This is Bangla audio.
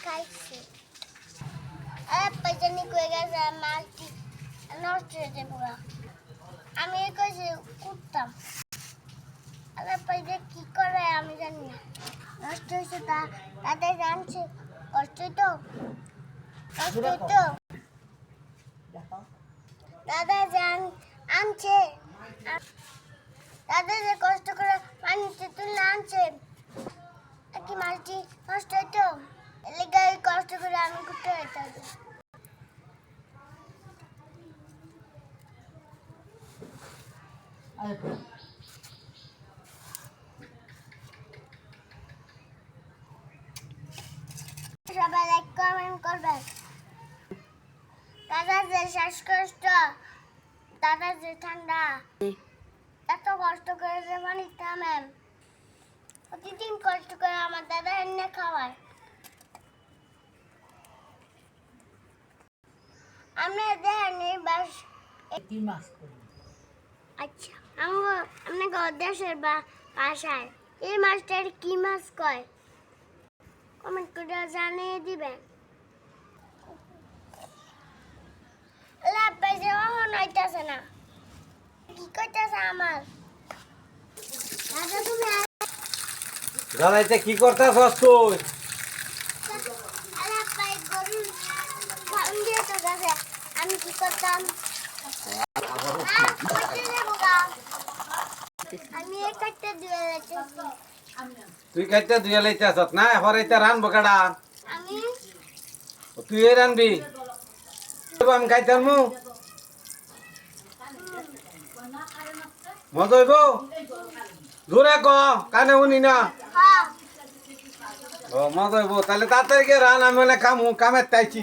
খাইছি আরে পয়জানি কয়ে গেছে মাছটি নষ্ট হয়ে যাব গা। আমি কইছি কুটতাম আরে পয়জা কি করে আমি জানি না নষ্ট হয়েছে তা তাদের জানছে কষ্টই তো কষ্টই তো দাদা জান আনছে দাদা যে কষ্ট করে পানিতে তুলে আনছে কি মাছটি নষ্ট হইতো কষ্ট করে আমি করতে হবে সবাই লাইক কমেন্ট করবেন দাদা যে শ্বাসকষ্ট দাদা যে ঠান্ডা। এত কষ্ট করে যে পানি থামেন প্রতিদিন কষ্ট করে আমার দাদা এনে খাওয়ায়। আমরা দেখেন বাস। কি মাছ করি? আচ্ছা আমার আপনাকে বা এই মাছটার কি মাছ কয়? কমেন্ট করে জানিয়ে দিবেন। লাভ পাইছে কখন হইতেছে না। কি করতেছে আমার? দাদা তুমি কি করতেছস তুই লাভ পাই গরুর ফার্ম দিয়ে তো গেছে আমি কি করতাম। আমি কাটতে দিয়ে তুই লাইতে আসত না? হরাইতে রানবো কাটা আমি তুই রানবি। আমি খাইতাম মু মজা হইব? জোরে ক কানে শুনি না। হ্যাঁ। ও মজা হইব। তাহলে তাড়াতাড়ি রান আমি মানে কাম কামের তাইছি।